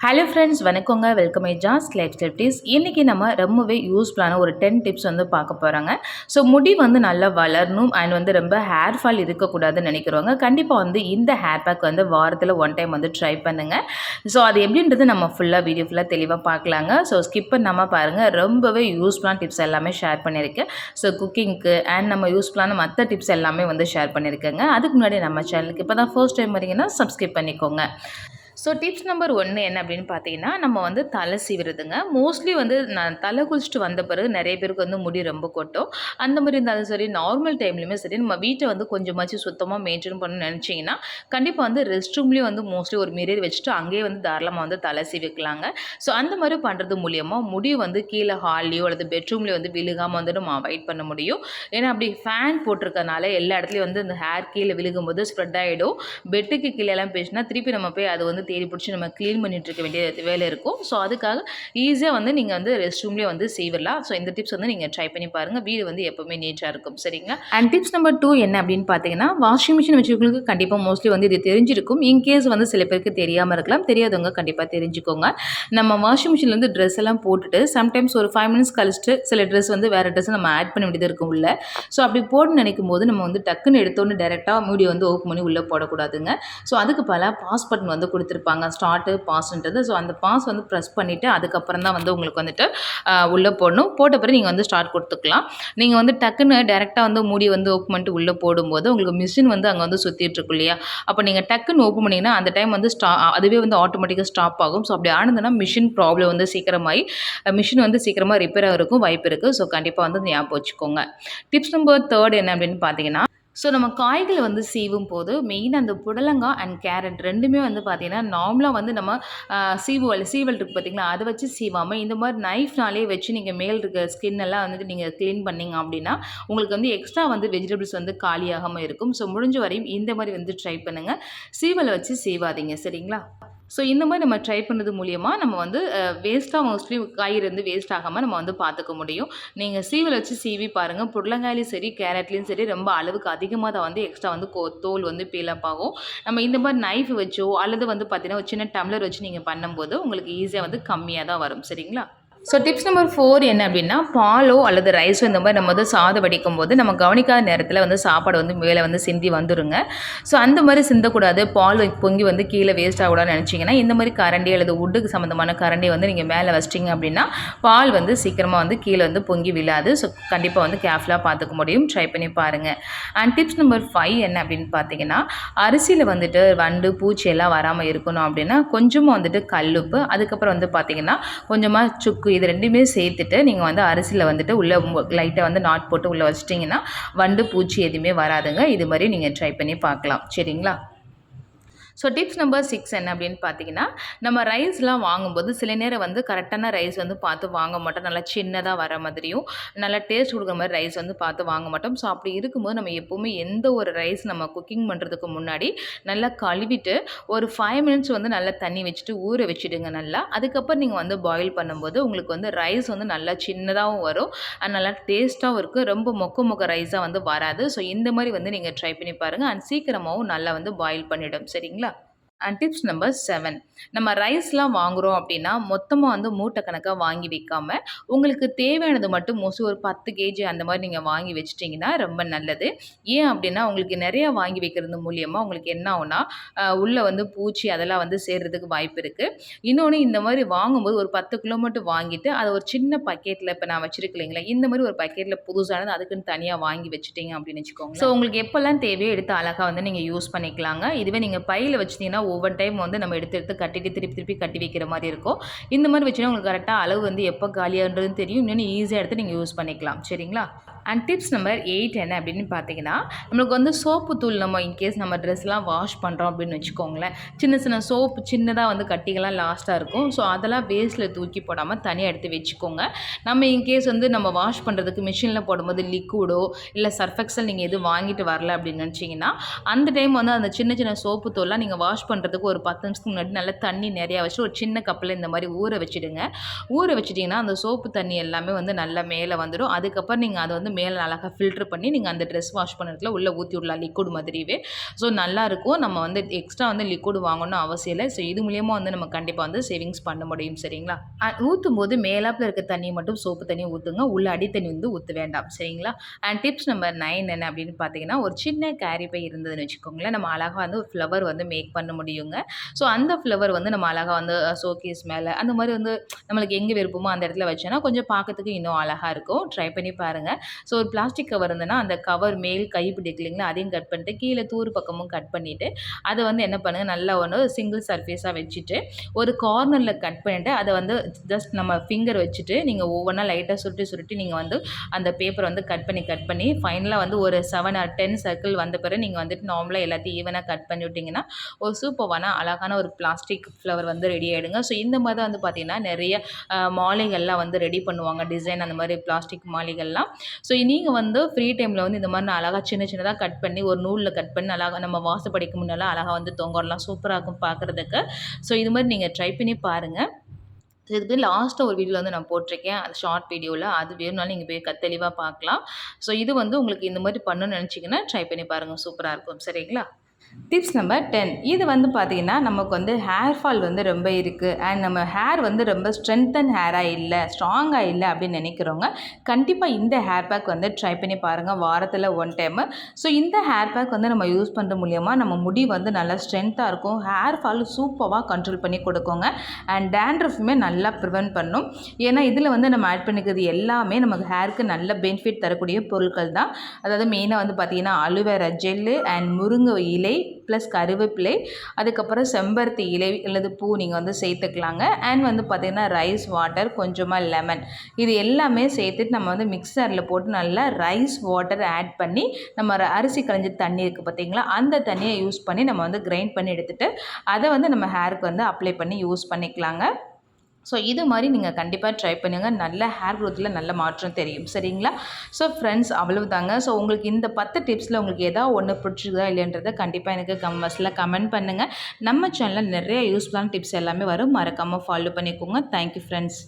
Hello friends வணக்கங்க. Welcome ஐ ஜாஸ் லைஃப் ஸ்டெப்டிஸ் இன்றைக்கி நம்ம ரொம்பவே யூஸ்ஃபுல்லான ஒரு டென் டிப்ஸ் வந்து பார்க்க போகிறாங்க ஸோ முடி வந்து நல்லா வளரணும் அண்ட் வந்து ரொம்ப ஹேர் ஃபால் இருக்கக்கூடாதுன்னு நினைக்கிறவங்க கண்டிப்பாக வந்து இந்த ஹேர் பேக் வந்து வாரத்தில் ஒன் டைம் வந்து ட்ரை பண்ணுங்கள் ஸோ அது எப்படின்றது நம்ம ஃபுல்லாக வீடியோ ஃபுல்லாக தெளிவாக பார்க்கலாங்க. ஸோ ஸ்கிப் பண்ணாமல் பாருங்கள் ரொம்பவே யூஸ்ஃபுல்லான டிப்ஸ் எல்லாமே ஷேர் பண்ணியிருக்கேன். ஸோ குக்கிங்க்கு அண்ட் நம்ம யூஸ்ஃபுல்லான மற்ற டிப்ஸ் எல்லாமே வந்து ஷேர் பண்ணியிருக்கேங்க. அதுக்கு முன்னாடி நம்ம சேனலுக்கு இப்போ தான் ஃபர்ஸ்ட் டைம் வரீங்கன்னா சப்ஸ்கிரைப் பண்ணிக்கோங்க. ஸோ டிப்ஸ் நம்பர் ஒன்று என்ன அப்படின்னு பார்த்தீங்கன்னா நம்ம வந்து தலை சீவுறதுங்க மோஸ்ட்லி வந்து நான் தலை குளிச்சுட்டு வந்த பிறகு நிறைய பேருக்கு வந்து முடி ரொம்ப கொட்டும். அந்த மாதிரி இருந்தாலும் சரி நார்மல் டைம்லையுமே சரி நம்ம வீட்டை வந்து கொஞ்சமாச்சும் சுத்தமாக மெயின்டைன் பண்ணணும்னு நினச்சிங்கன்னா கண்டிப்பாக வந்து ரெஸ்ட் ரூம்லேயும் வந்து மோஸ்ட்லி ஒரு மிரர் வச்சுட்டு அங்கேயே வந்து தாராளமாக வந்து தலை சீவிக்கலாங்க. ஸோ அந்த மாதிரி பண்ணுறது மூலியமாக முடி வந்து கீழே ஹால்லையோ அல்லது பெட்ரூம்லேயோ வந்து விழுகாமல் வந்து நம்ம அவாய்ட் பண்ண முடியும். ஏன்னா அப்படி ஃபேன் போட்டிருக்கனால எல்லா இடத்துலையும் வந்து இந்த ஹேர் கீழே விழுகும்போது ஸ்ப்ரெட் ஆகிடும் பெட்டுக்கு கீழே எல்லாம் பேசினா திருப்பி நம்ம போய் அது வந்து தேடி பிடிச்சி நம்ம க்ளீன் பண்ணிகிட்டு இருக்க வேண்டிய வேலை இருக்கும். ஸோ அதுக்காக ஈஸியாக வந்து நீங்கள் வந்து ரெஸ்ட் ரூம்லேயே வந்து செய்விடலாம் ஸோ இந்த டிப்ஸ் வந்து நீங்கள் ட்ரை பண்ணி பாருங்கள் வீடு வந்து எப்போவுமே நீட்டாக இருக்கும். சரிங்களா? அண்ட் டிப்ஸ் நம்பர் டூ என்ன அப்படின்னு பார்த்தீங்கன்னா வாஷிங் மிஷின் வச்சுருக்கவங்களுக்கு கண்டிப்பாக மோஸ்ட்லி வந்து இது தெரிஞ்சிருக்கும். இன்கேஸ் வந்து சில பேருக்கு தெரியாமல் இருக்கலாம். தெரியாதவங்க கண்டிப்பாக தெரிஞ்சுக்கோங்க. நம்ம வாஷிங் மிஷின்லேருந்து ட்ரெஸ் எல்லாம் போட்டுட்டு சம்டைம்ஸ் ஒரு ஃபைவ் மினிட்ஸ் கழிச்சிட்டு சில ட்ரெஸ் வந்து வேறு ட்ரெஸ் நம்ம ஆட் பண்ண வேண்டியது இருக்கும் உள்ள. ஸோ அப்படி போட்டு நினைக்கும் போது நம்ம வந்து டக்குன்னு எடுத்தோன்னு டேரெக்டாக மூடி வந்து ஓப்பன் பண்ணி உள்ளே போடக்கூடாதுங்க. ஸோ அதுக்கு பல பாஸ் பட்டன் வந்து கொடுத்துருப்பாங்க ஸ்டார்ட்டு பாஸ்ன்றது ஸோ அந்த பாஸ் வந்து ப்ரெஸ் பண்ணிவிட்டு அதுக்கப்புறம் தான் வந்து உங்களுக்கு வந்துட்டு உள்ளே போடணும். போட்ட பிறகு நீங்கள் வந்து ஸ்டார்ட் கொடுத்துக்கலாம். நீங்கள் வந்து டக்குன்னு டேரெக்டாக வந்து மூடி வந்து ஓப்பன் பண்ணிட்டு உள்ளே போடும்போது உங்களுக்கு மிஷின் வந்து அங்கே வந்து சுற்றிட்டுருக்கும் இல்லையா? அப்போ நீங்கள் டக்குன்னு ஓப்பன் பண்ணிங்கன்னா அந்த டைம் வந்து ஸ்டா அதுவே வந்து ஆட்டோமேட்டிக்காக ஸ்டாப் ஆகும். ஸோ அப்படி ஆனதுன்னா மிஷின் ப்ராப்ளம் வந்து சீக்கிரமாகி மிஷின் வந்து சீக்கிரமாக ரிப்பேர் ஆகிறதுக்கும் வாய்ப்பு இருக்குது ஸோ கண்டிப்பாக வந்து ஞாபகம் வச்சுக்கோங்க. டிப்ஸ் நம்பர் தேர்ட் என்ன அப்படின்னு பார்த்தீங்கன்னா ஸோ நம்ம காய்களை வந்து சீவும் போது மெயின் அந்த புடலங்காய் அண்ட் கேரட் ரெண்டுமே வந்து பார்த்திங்கன்னா நார்மலாக வந்து நம்ம சீவுவல் சீவல் இருக்குது பார்த்திங்களா அதை வச்சு சீவாமல் இந்த மாதிரி நைஃப்னாலே வச்சு நீங்கள் மேல் இருக்க ஸ்கின் எல்லாம் வந்துட்டு நீங்கள் க்ளீன் பண்ணிங்க அப்படின்னா உங்களுக்கு வந்து எக்ஸ்ட்ரா வந்து வெஜிடபிள்ஸ் வந்து காலியாகாமல் இருக்கும். ஸோ முடிஞ்ச வரையும் இந்த மாதிரி வந்து ட்ரை பண்ணுங்கள் சீவலை வச்சு சீவாதீங்க. சரிங்களா? ஸோ இந்த மாதிரி நம்ம ட்ரை பண்ணது மூலியமாக நம்ம வந்து வேஸ்ட்டாக மோஸ்ட்லி காய்கறி வந்து வேஸ்ட் ஆகாமல் நம்ம வந்து பார்த்துக்க முடியும். நீங்கள் சீவில் வச்சு சீவி பாருங்கள் புடலங்காயிலையும் சரி கேரட்லேயும் சரி ரொம்ப அளவுக்கு அதிகமாக தான் வந்து எக்ஸ்ட்ரா வந்து கோ தோல் வந்து பீலப் ஆகும். நம்ம இந்த மாதிரி நைஃப் வச்சோ அல்லது வந்து பார்த்திங்கன்னா ஒரு சின்ன டம்ளர் வச்சு நீங்கள் பண்ணும்போது உங்களுக்கு ஈஸியாக வந்து கம்மியாக தான் வரும். சரிங்களா? ஸோ டிப்ஸ் நம்பர் ஃபோர் என்ன அப்படின்னா பாலோ அல்லது ரைஸோ இந்த மாதிரி நம்ம வந்து சாதம் வடிக்கும் போது நம்ம கவனிக்காத நேரத்தில் வந்து சாப்பாடு வந்து மேலே வந்து சிந்தி வந்துருங்க. ஸோ அந்த மாதிரி சிந்தக்கூடாது. பால் பொங்கி வந்து கீழே வேஸ்ட் ஆகக்கூடாதுன்னு நினச்சிங்கன்னா இந்த மாதிரி கரண்டி அல்லது உட்டுக்கு சம்மந்தமான கரண்டி வந்து நீங்கள் மேலே வச்சிட்டிங்க அப்படின்னா பால் வந்து சீக்கிரமாக வந்து கீழே வந்து பொங்கி விழாது. ஸோ கண்டிப்பாக வந்து கேர்ஃபுல்லாக பார்த்துக்க முடியும். ட்ரை பண்ணி பாருங்கள் அண்ட் டிப்ஸ் நம்பர் ஃபைவ் என்ன அப்படின்னு பார்த்தீங்கன்னா அரிசியில் வந்துட்டு வண்டு பூச்சி எல்லாம் வராமல் இருக்கணும் அப்படின்னா கொஞ்சமாக வந்துட்டு கல்லுப்பு அதுக்கப்புறம் வந்து பார்த்திங்கன்னா கொஞ்சமாக சுக்கு இது ரெண்டுமே சேர்த்துட்டு நீங்கள் வந்து அரிசியில் வந்துட்டு உள்ளே லைட்டாக வந்து நாட் போட்டு உள்ளே வச்சிட்டிங்கன்னா வண்டு பூச்சி எதுவுமே வராதுங்க. இது மாதிரி நீங்கள் ட்ரை பண்ணி பார்க்கலாம். சரிங்களா? ஸோ டிப்ஸ் நம்பர் சிக்ஸ் என்ன அப்படின்னு பார்த்தீங்கன்னா நம்ம ரைஸ்லாம் வாங்கும்போது சில நேரம் வந்து கரெக்டான ரைஸ் வந்து பார்த்து வாங்க மாட்டோம். நல்லா சின்னதாக வர மாதிரியும் நல்லா டேஸ்ட் கொடுக்குற மாதிரி ரைஸ் வந்து பார்த்து வாங்க மாட்டோம். ஸோ அப்படி இருக்கும்போது நம்ம எப்போவுமே எந்த ஒரு ரைஸ் நம்ம குக்கிங் பண்ணுறதுக்கு முன்னாடி நல்லா கழுவிட்டு ஒரு ஃபைவ் மினிட்ஸ் வந்து நல்லா தண்ணி வச்சுட்டு ஊற வச்சுடுங்க நல்லா. அதுக்கப்புறம் நீங்கள் வந்து பாயில் பண்ணும்போது உங்களுக்கு வந்து ரைஸ் வந்து நல்லா சின்னதாகவும் வரும். அண்ட் நல்லா டேஸ்ட்டாகவும் இருக்கும் ரொம்ப மொக்க மொக்க ரைஸாக வந்து வராது. ஸோ இந்த மாதிரி வந்து நீங்கள் ட்ரை பண்ணி பாருங்கள் அண்ட் சீக்கிரமாகவும் நல்லா வந்து பாயில் பண்ணிவிடும் சரிங்களா? டிப்ஸ் நம்பர் செவன் நம்ம ரைஸ்லாம் வாங்குகிறோம் அப்படின்னா மொத்தமாக வந்து மூட்டை கணக்காக வாங்கி வைக்காமல் உங்களுக்கு தேவையானது மட்டும் மோஸ்ட்லி ஒரு பத்து கேஜி அந்த மாதிரி நீங்கள் வாங்கி வச்சிட்டிங்கன்னா ரொம்ப நல்லது. ஏன் அப்படின்னா உங்களுக்கு நிறையா வாங்கி வைக்கிறது மூலியமாக உங்களுக்கு என்ன ஆகுனா உள்ளே வந்து பூச்சி அதெல்லாம் வந்து சேர்கிறதுக்கு வாய்ப்பு இருக்குது இன்னொன்று இந்த மாதிரி வாங்கும்போது ஒரு பத்து கிலோ மட்டும் வாங்கிட்டு அதை ஒரு சின்ன பக்கெட்டில் இப்போ நான் வச்சுருக்கலைங்களா இந்த மாதிரி ஒரு பக்கெட்டில் புதுசானது அதுக்குன்னு தனியாக வாங்கி வச்சுட்டிங்க அப்படின்னு வச்சுக்கோங்க ஸோ உங்களுக்கு எப்போல்லாம் தேவையோ எடுத்து அழகாக வந்து நீங்கள் யூஸ் பண்ணிக்கலாங்க. இதுவே நீங்கள் பையில் வச்சிட்டிங்கன்னா ஒவ்வொரு டைம் வந்து நம்ம எடுத்து எடுத்து கட்டிட்டு திருப்பி திருப்பி கட்டி வைக்கிற மாதிரி இருக்கும். இந்த மாதிரி வச்சுன்னா உங்களுக்கு கரெக்டாக அளவு வந்து எப்போ காலியாகிறதுன்னு தெரியும். இன்னொன்று ஈஸியாக எடுத்து நீங்கள் யூஸ் பண்ணிக்கலாம். சரிங்களா? அண்ட் டிப்ஸ் நம்பர் எயிட் என்ன அப்படின்னு பார்த்தீங்கன்னா நம்மளுக்கு வந்து சோப்பு தூள் நம்ம இன்கேஸ் நம்ம ட்ரெஸ்லாம் வாஷ் பண்ணுறோம் அப்படின்னு வச்சுக்கோங்களேன். சின்ன சின்ன சோப்பு சின்னதாக வந்து கட்டிகள்லாம் லாஸ்ட்டாக இருக்கும். ஸோ அதெல்லாம் வேஸ்ட்டில் தூக்கி போடாமல் தனியாக எடுத்து வச்சுக்கோங்க. நம்ம இன்கேஸ் வந்து நம்ம வாஷ் பண்ணுறதுக்கு மிஷினில் போடும்போது லிக்விடோ இல்லை சர்ஃபெக்சல் நீங்கள் எதுவும் வாங்கிட்டு வரல அப்படின்னு நினச்சிங்கன்னா அந்த டைம் வந்து அந்த சின்ன சின்ன சோப்பு தூள்லாம் நீங்கள் வாஷ் பண்ணுறதுக்கு ஒரு பத்து நிமிஷத்துக்கு முன்னாடி நல்லா தண்ணி நிறையா வச்சு ஒரு சின்ன கப்பில் இந்த மாதிரி ஊற வச்சுடுங்க. ஊற வச்சிட்டிங்கன்னா அந்த சோப்பு தண்ணி எல்லாமே வந்து நல்லா மேலே வந்துடும். அதுக்கப்புறம் நீங்கள் அதை வந்து வந்து மேலே அழகாக ஃபில்டர் பண்ணி நீங்கள் அந்த ட்ரெஸ் வாஷ் பண்ணுறதுல உள்ளே ஊற்றி விடலாம் லிக்விட் மாதிரியே. ஸோ நல்லாயிருக்கும் நம்ம வந்து எக்ஸ்ட்ரா வந்து லிக்விட் வாங்கணும்னு அவசியம் இல்லை. ஸோ இது மூலியமாக வந்து நம்ம கண்டிப்பாக வந்து சேவிங்ஸ் பண்ண முடியும் சரிங்களா? ஊற்றும் போது மேலாப்பில் இருக்க தண்ணியை மட்டும் சோப்பு தண்ணி ஊற்றுங்க உள்ள அடித்தண்ணி வந்து ஊற்ற வேண்டாம் சரிங்களா? அண்ட் டிப்ஸ் நம்பர் நைன் என்ன அப்படின்னு பார்த்தீங்கன்னா ஒரு சின்ன கேரி பை இருந்ததுன்னு வச்சுக்கோங்களேன். நம்ம அழகாக வந்து ஃப்ளவர் வந்து மேக் பண்ண முடியுங்க. ஸோ அந்த ஃப்ளவர் வந்து நம்ம அழகாக வந்து ஷோகேஸ் மேலே அந்த மாதிரி வந்து நம்மளுக்கு எங்கே விருப்பமோ அந்த இடத்துல வச்சோன்னா கொஞ்சம் பார்க்கறதுக்கு இன்னும் அழகாக இருக்கும். ட்ரை பண்ணி பாருங்கள் ஸோ ஒரு பிளாஸ்டிக் கவர் இருந்ததுன்னா அந்த கவர் மேல் கை பிடிக்கு இல்லைங்களா அதையும் கட் பண்ணிட்டு கீழே தூர் பக்கமும் கட் பண்ணிவிட்டு அதை வந்து என்ன பண்ணுங்கள் நல்லா ஒன்று சிங்கிள் சர்ஃபேஸாக வச்சுட்டு ஒரு கார்னரில் கட் பண்ணிவிட்டு அதை வந்து ஜஸ்ட் நம்ம ஃபிங்கர் வச்சுட்டு நீங்கள் ஒவ்வொன்றா லைட்டாக சுருட்டி சுருட்டி நீங்கள் வந்து அந்த பேப்பரை வந்து கட் பண்ணி கட் பண்ணி ஃபைனலாக வந்து ஒரு செவன் ஆர் டென் சர்க்கிள் வந்த பிறகு நீங்கள் வந்துட்டு நார்மலாக எல்லாத்தையும் ஈவனாக கட் பண்ணி விட்டிங்கன்னா ஒரு சூப்பர்வான அழகான ஒரு பிளாஸ்டிக் ஃப்ளவர் வந்து ரெடி ஆகிடுங்க ஸோ இந்த மாதிரி தான் வந்து பார்த்திங்கன்னா நிறைய மாலைகள்லாம் வந்து ரெடி பண்ணுவாங்க டிசைன் அந்த மாதிரி பிளாஸ்டிக் மாலைகள்லாம். ஸோ நீங்கள் வந்து ஃப்ரீ டைமில் வந்து இந்த மாதிரி நான் அழகாக சின்ன சின்னதாக கட் பண்ணி ஒரு நூலில் கட் பண்ணி அழகாக நம்ம வாசப்படிக்கு முன்னெல்லாம் அழகாக வந்து தொங்கலாம் சூப்பராக இருக்கும் பார்க்குறதுக்கு ஸோ இது மாதிரி நீங்கள் ட்ரை பண்ணி பாருங்கள் ஸோ இதுக்கு லாஸ்ட்டாக ஒரு வீடியோ வந்து நான் போட்டிருக்கேன். அது ஷார்ட் வீடியோவில் அது வேணும்னாலும் நீங்கள் போய் கத்தெளிவாக தெளிவாக பார்க்கலாம் ஸோ இது வந்து உங்களுக்கு இந்த மாதிரி பண்ணணும்னு நினச்சிங்கன்னா ட்ரை பண்ணி பாருங்கள் சூப்பராக இருக்கும். சரிங்களா? டிப்ஸ் நம்பர் டென் இது வந்து பார்த்திங்கன்னா நமக்கு வந்து ஹேர் ஃபால் வந்து ரொம்ப இருக்குது அண்ட் நம்ம ஹேர் வந்து ரொம்ப ஸ்ட்ரென்தன் ஹேராக இல்லை ஸ்ட்ராங்காக இல்லை அப்படின்னு நினைக்கிறவங்க கண்டிப்பாக இந்த ஹேர் பேக் வந்து ட்ரை பண்ணி பாருங்கள் வாரத்தில் ஒன் டைமு ஸோ இந்த ஹேர் பேக் வந்து நம்ம யூஸ் பண்ணுற மூலியமாக நம்ம முடி வந்து நல்லா ஸ்ட்ரென்த்தாக இருக்கும். ஹேர் ஃபால் சூப்பராக கண்ட்ரோல் பண்ணி கொடுக்குங்க. அண்ட் டேண்ட்ரஃபுமே நல்லா ப்ரிவென்ட் பண்ணும். ஏன்னா இதில் வந்து நம்ம ஆட் பண்ணிக்கிறது எல்லாமே நமக்கு ஹேருக்கு நல்ல பெனிஃபிட் தரக்கூடிய பொருட்கள் தான் அதாவது மெயினாக வந்து பார்த்திங்கன்னா அலுவேரா ஜெல்லு அண்ட் முருங்கை இலை ப்ளஸ் கருவேப்பிலை அதுக்கப்புறம் செம்பருத்தி இலை அல்லது பூ நீங்கள் வந்து சேர்த்துக்கலாங்க. அண்ட் வந்து பார்த்திங்கன்னா ரைஸ் வாட்டர் கொஞ்சமாக லெமன் இது எல்லாமே சேர்த்துட்டு நம்ம வந்து மிக்சரில் போட்டு நல்லா ரைஸ் வாட்டர் ஆட் பண்ணி நம்ம அரிசி களைஞ்ச தண்ணி இருக்குது பார்த்தீங்களா அந்த தண்ணியை யூஸ் பண்ணி நம்ம வந்து கிரைண்ட் பண்ணி எடுத்துகிட்டு அதை வந்து நம்ம ஹேருக்கு வந்து அப்ளை பண்ணி யூஸ் பண்ணிக்கலாங்க. ஸோ இது மாதிரி நீங்கள் கண்டிப்பாக ட்ரை பண்ணுங்கள் நல்ல ஹேர் க்ரோத்தில் நல்ல மாற்றம் தெரியும். சரிங்களா? ஸோ ஃப்ரெண்ட்ஸ் அவ்வளவு தாங்க ஸோ உங்களுக்கு இந்த பத்து டிப்ஸில் உங்களுக்கு ஏதாவது ஒன்று பிடிச்சிருக்குதா இல்லைன்றதை கண்டிப்பாக எனக்கு கமெண்ட்ஸில் கமெண்ட் பண்ணுங்கள் நம்ம சேனலில் நிறைய யூஸ்ஃபுல்லான டிப்ஸ் எல்லாமே வரும். மறக்காமல் ஃபாலோ பண்ணிக்கோங்க. Thank you friends